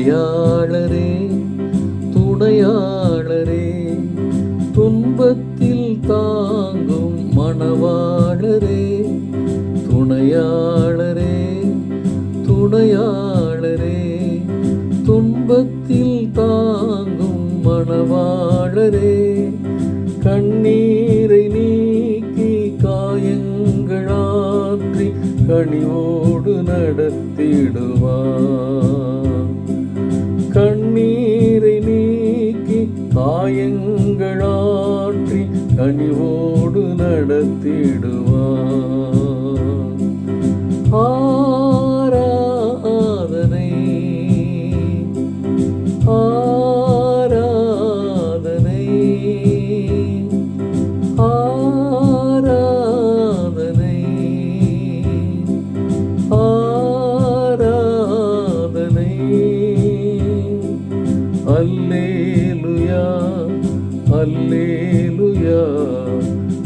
துணையாளரே துணையாளரே துன்பத்தில் தாங்கும் மணவாளரே துணையாளரே துணையாளரே துன்பத்தில் தாங்கும் மணவாளரே. கனிவோடு நடத்திடுவான் ஆராதனை ஆராதனை ஆராதனை ஆராதனை. அல்லேலுயா. அல்லேலுயா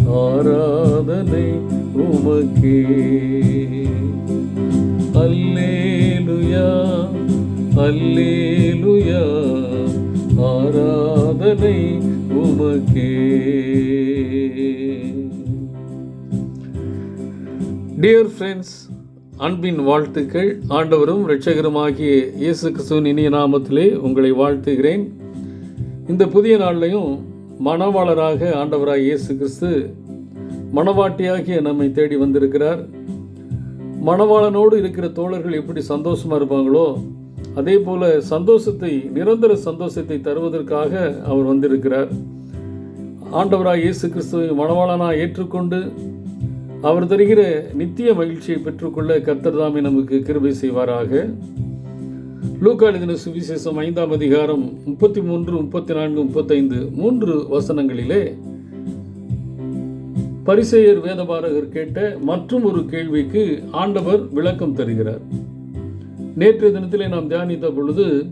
ஆராதனை உமக்கே. அல்லேலுயா அல்லேலுயா ஆராதனை உமக்கே. டியர் ஃப்ரெண்ட்ஸ் அன்பின் வாழ்த்துக்கள். ஆண்டவரும் இரட்சகருமாகிய இயேசு கிறிஸ்துவின் இனிய நாமத்திலே உங்களை வாழ்த்துகிறேன். இந்த புதிய நாள்லையும் மணவாளராக ஆண்டவராக இயேசு கிறிஸ்து மணவாட்டியாகிய நம்மை தேடி வந்திருக்கிறார். மணவாளனோடு இருக்கிற தோழர்கள் எப்படி சந்தோஷமாக இருப்பாங்களோ அதே போல சந்தோஷத்தை நிரந்தர சந்தோஷத்தை தருவதற்காக அவர் வந்திருக்கிறார். ஆண்டவராக இயேசு கிறிஸ்துவை மணவாளனாக ஏற்றுக்கொண்டு அவர் தருகிற நித்திய மகிழ்ச்சியை பெற்றுக்கொள்ள கர்த்தர் தாமே நமக்கு கிருபை செய்வாராக. லூக்கா எழுதின சுவிசேஷம் ஐந்தாம் அதிகாரம் முப்பத்தி மூன்று முப்பத்தி நான்கு முப்பத்தைந்து மூன்று வசனங்களிலே பரிசெயர் வேதபாரகர் கேட்ட மற்றும் ஒரு கேள்விக்கு ஆண்டவர் விளக்கம் தருகிறார். நேற்றைய தினத்திலே நாம் தியானித்த பொழுது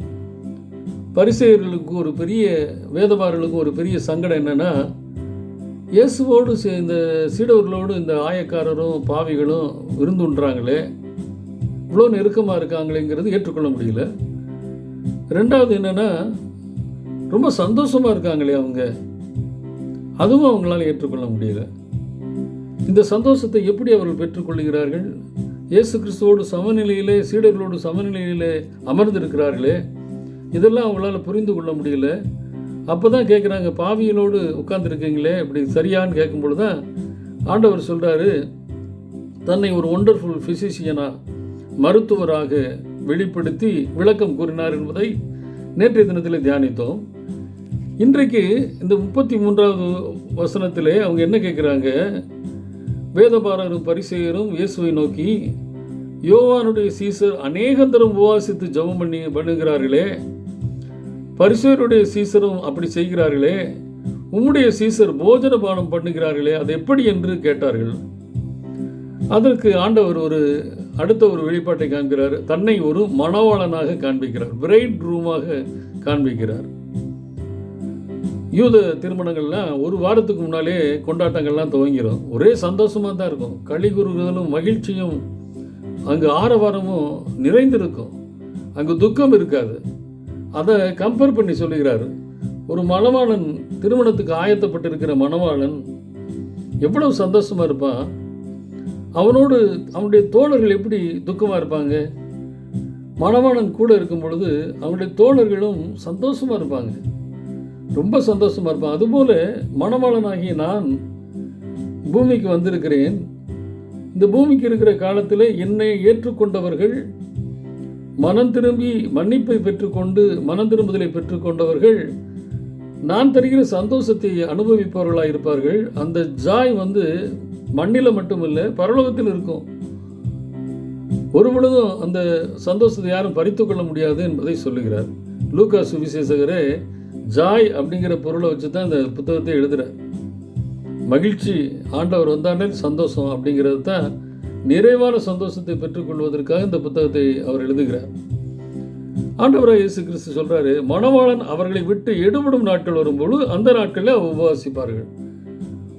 பரிசெயர்களுக்கு ஒரு பெரிய வேதபாரர்களுக்கு ஒரு பெரிய சங்கடம் என்னன்னா இயேசுவோடு இந்த சீடவர்களோடு இந்த ஆயக்காரரும் பாவிகளும் விருந்துன்றாங்களே இவ்வளோ நெருக்கமாக இருக்காங்களேங்கிறது ஏற்றுக்கொள்ள முடியல. ரெண்டாவது என்னென்னா ரொம்ப சந்தோஷமாக இருக்காங்களே அவங்க. அதுவும் அவங்களால ஏற்றுக்கொள்ள முடியல. இந்த சந்தோஷத்தை எப்படி அவர்கள் பெற்றுக்கொள்கிறார்கள் இயேசு கிறிஸ்துவோடு சமநிலையிலே சீடர்களோடு சமநிலையிலே அமர்ந்திருக்கிறார்களே. இதெல்லாம் அவங்களால புரிந்து கொள்ள முடியல. அப்போ தான் கேட்குறாங்க பாவியலோடு உட்கார்ந்துருக்கீங்களே? இப்படி சரியான்னு கேட்கும்பொழுது தான் ஆண்டவர் சொல்கிறாரு தன்னை ஒரு ஒண்டர்ஃபுல் ஃபிசிஷியனா மருத்துவராக வெளிப்படுத்தி விளக்கம் கூறினார் என்பதை நேற்றைய தினத்தில் தியானித்தோம். இன்றைக்கு இந்த முப்பத்தி மூன்றாவது வசனத்திலே அவங்க என்ன கேட்குறாங்க? வேதபாரரும் பரிசெயரும் இயேசுவை நோக்கி யோவானுடைய சீசர் அநேகந்தரம் உபவாசித்து ஜெபம் பண்ணி பண்ணுகிறார்களே பரிசேருடைய சீசரும் அப்படி செய்கிறார்களே உம்முடைய சீசர் போஜன பானம் பண்ணுகிறார்களே அது எப்படி என்று கேட்டார்கள். அதற்கு ஆண்டவர் ஒரு அடுத்த ஒரு வெளிப்பாட்டை காண்கிறார். தன்னை ஒரு மணவாளனாக காண்பிக்கிறார். பிரைட் ரூமாக காண்பிக்கிறார். யூத திருமணங்கள்லாம் ஒரு வாரத்துக்கு முன்னாலே கொண்டாட்டங்கள்லாம் துவங்கிடும் ஒரே சந்தோஷமாக தான் இருக்கும். களி குறுகுதலும் மகிழ்ச்சியும் அங்கு ஆரவாரமும் நிறைந்திருக்கும். அங்கு துக்கம் இருக்காது. அதை கம்பேர் பண்ணி சொல்லுகிறார். ஒரு மணவாளன் திருமணத்துக்கு ஆயத்தப்பட்டிருக்கிற மணவாளன் எவ்வளவு சந்தோஷமாக இருப்பான்? அவனோடு அவனுடைய தோழர்கள் எப்படி துக்கமாக இருப்பாங்க? மணவாளன் கூட இருக்கும் பொழுது அவனுடைய தோழர்களும் சந்தோஷமாக இருப்பாங்க. ரொம்ப சந்தோஷமாக இருப்பான் அதுபோல் மணவாளனாகிய நான் பூமிக்கு வந்திருக்கிறேன். இந்த பூமிக்கு இருக்கிற காலத்தில் என்னை ஏற்றுக்கொண்டவர்கள் மனம் திரும்பி மன்னிப்பை பெற்றுக்கொண்டு மனம் திரும்புதலை பெற்றுக்கொண்டவர்கள் நான் தருகிற சந்தோஷத்தை அனுபவிப்பவர்களாக இருப்பார்கள் அந்த ஜாய் வந்து மண்ணில் மட்டுமில்லை பரலோகத்தில் இருக்கும். ஒரு பொழுதும் அந்த சந்தோஷத்தை யாரும் பறித்து கொள்ள முடியாது என்பதை சொல்லுகிறார். லூகா சுவிசேஷகரே ஜாய் அப்படிங்கிற பொருளை வச்சு தான் இந்த புத்தகத்தை எழுதுகிறார் மகிழ்ச்சி ஆண்டவர் வந்தாலே சந்தோஷம் அப்படிங்கிறது தான் நிறைவான சந்தோஷத்தை பெற்றுக்கொள்வதற்காக இந்த புத்தகத்தை அவர் எழுதுகிறார். ஆண்டவராக இயேசு கிறிஸ்து சொல்கிறாரு மணவாளன் அவர்களை விட்டு எடுபடும் நாட்கள் வரும்போது அந்த நாட்களில் அவர் உபவாசிப்பார்கள்.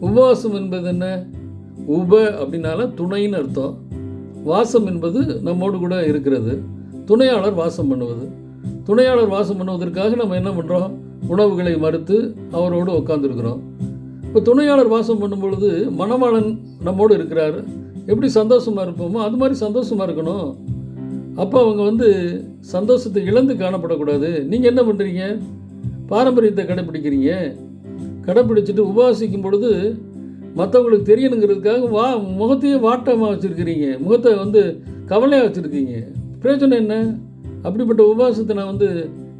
உபவாசம் என்பது என்ன? உப அப்படின்னால துணைன்னு அர்த்தம். வாசம் என்பது நம்மோடு கூட இருக்கிறது. துணையாளர் வாசம் பண்ணுவது. துணையாளர் வாசம் பண்ணுவதற்காக நம்ம என்ன பண்ணுறோம் உணவுகளை மறுத்து அவரோடு உட்காந்துருக்குறோம் இப்போ துணையாளர் வாசம் பண்ணும் பொழுது நம்மோடு இருக்கிறார். எப்படி சந்தோஷமாக இருப்போமோ அது மாதிரி சந்தோஷமாக இருக்கணும். அப்போ அவங்க வந்து சந்தோஷத்தை இழந்து காணப்படக்கூடாது. நீங்கள் என்ன பண்ணுறீங்க பாரம்பரியத்தை கடைப்பிடிக்கிறீங்க கடைப்பிடிச்சிட்டு உபவாசிக்கும் பொழுது மற்றவங்களுக்கு தெரியணுங்கிறதுக்காக வா முகத்தையே வாட்டமாக வச்சுருக்கிறீங்க. முகத்தை வந்து கவலையாக வச்சுருக்கீங்க. பிரயோஜனம் என்ன? அப்படிப்பட்ட உபவாசத்தை நான் வந்து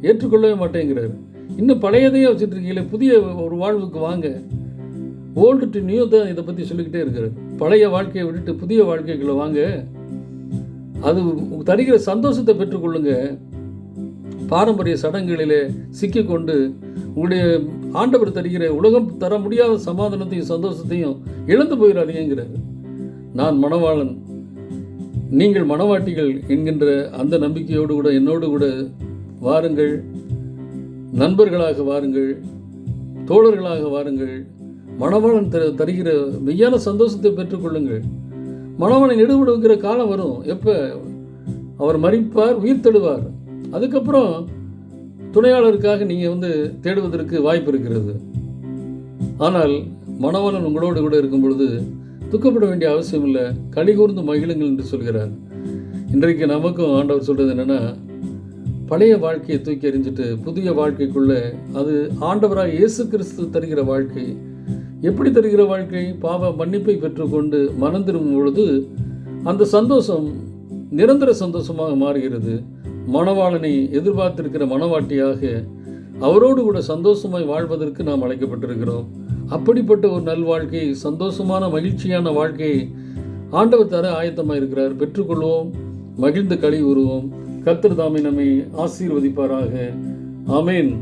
ஏற்றுக்கொள்ளவே மாட்டேங்கிறார். இன்னும் பழையதையே வச்சுட்டு இருக்கீங்களே புதிய ஒரு வாழ்வுக்கு வாங்க. ஓல்டு டு நியூ தான் இதை பற்றி சொல்லிக்கிட்டே இருக்கிறார் பழைய வாழ்க்கையை விட்டுட்டு புதிய வாழ்க்கைகளை வாங்க. அது தருகிற சந்தோஷத்தை பெற்றுக்கொள்ளுங்கள் பாரம்பரிய சடங்குகளிலே சிக்கிக்கொண்டு உங்களுடைய ஆண்டவர் தருகிற உலகம் தர முடியாத சமாதானத்தையும் சந்தோஷத்தையும் இழந்து போயிடாதீங்கிறார் நான் மணவாளன். நீங்கள் மணவாட்டிகள் என்கின்ற அந்த நம்பிக்கையோடு கூட என்னோடு கூட வாருங்கள். நண்பர்களாக வாருங்கள். தோழர்களாக வாருங்கள். மணவாளன் தரு தருகிற மெய்யான சந்தோஷத்தை பெற்றுக்கொள்ளுங்கள் மணவாளன் எடுபடுகிற காலம் வரும். எப்போ? அவர் மறிப்பார் உயிர் தழுவார். அதுக்கப்புறம் துணையாளருக்காக நீங்கள் வந்து தேடுவதற்கு வாய்ப்பு இருக்கிறது. ஆனால் மணவாளன் உங்களோடு கூட இருக்கும் பொழுது துக்கப்பட வேண்டிய அவசியம் இல்லை கலிகூர்ந்து மகிழுங்கள் என்று சொல்கிறார். இன்றைக்கு நமக்கும் ஆண்டவர் சொல்கிறது என்னென்னா பழைய வாழ்க்கையை தூக்கி எறிஞ்சிட்டு புதிய வாழ்க்கைக்குள்ளே அது ஆண்டவராக இயேசு கிறிஸ்து தருகிற வாழ்க்கை. எப்படி தருகிற வாழ்க்கை? பாவ மன்னிப்பை பெற்றுக்கொண்டு மனம் திரும்பும் பொழுது அந்த சந்தோஷம் நிரந்தர சந்தோஷமாக மாறுகிறது. மணவாளனை எதிர்பார்த்திருக்கிற மணவாட்டியாக அவரோடு கூட சந்தோஷமாய் வாழ்வதற்கு நாம் அழைக்கப்பட்டிருக்கிறோம். அப்படிப்பட்ட ஒரு நல்வாழ்க்கை சந்தோஷமான மகிழ்ச்சியான வாழ்க்கையை ஆண்டவர் தர ஆயத்தமாக இருக்கிறார் பெற்றுக்கொள்வோம் மகிழ்ந்து களி உருவோம் கர்த்தர் தாமே நம்மை ஆசீர்வதிப்பாராக. ஆமேன்.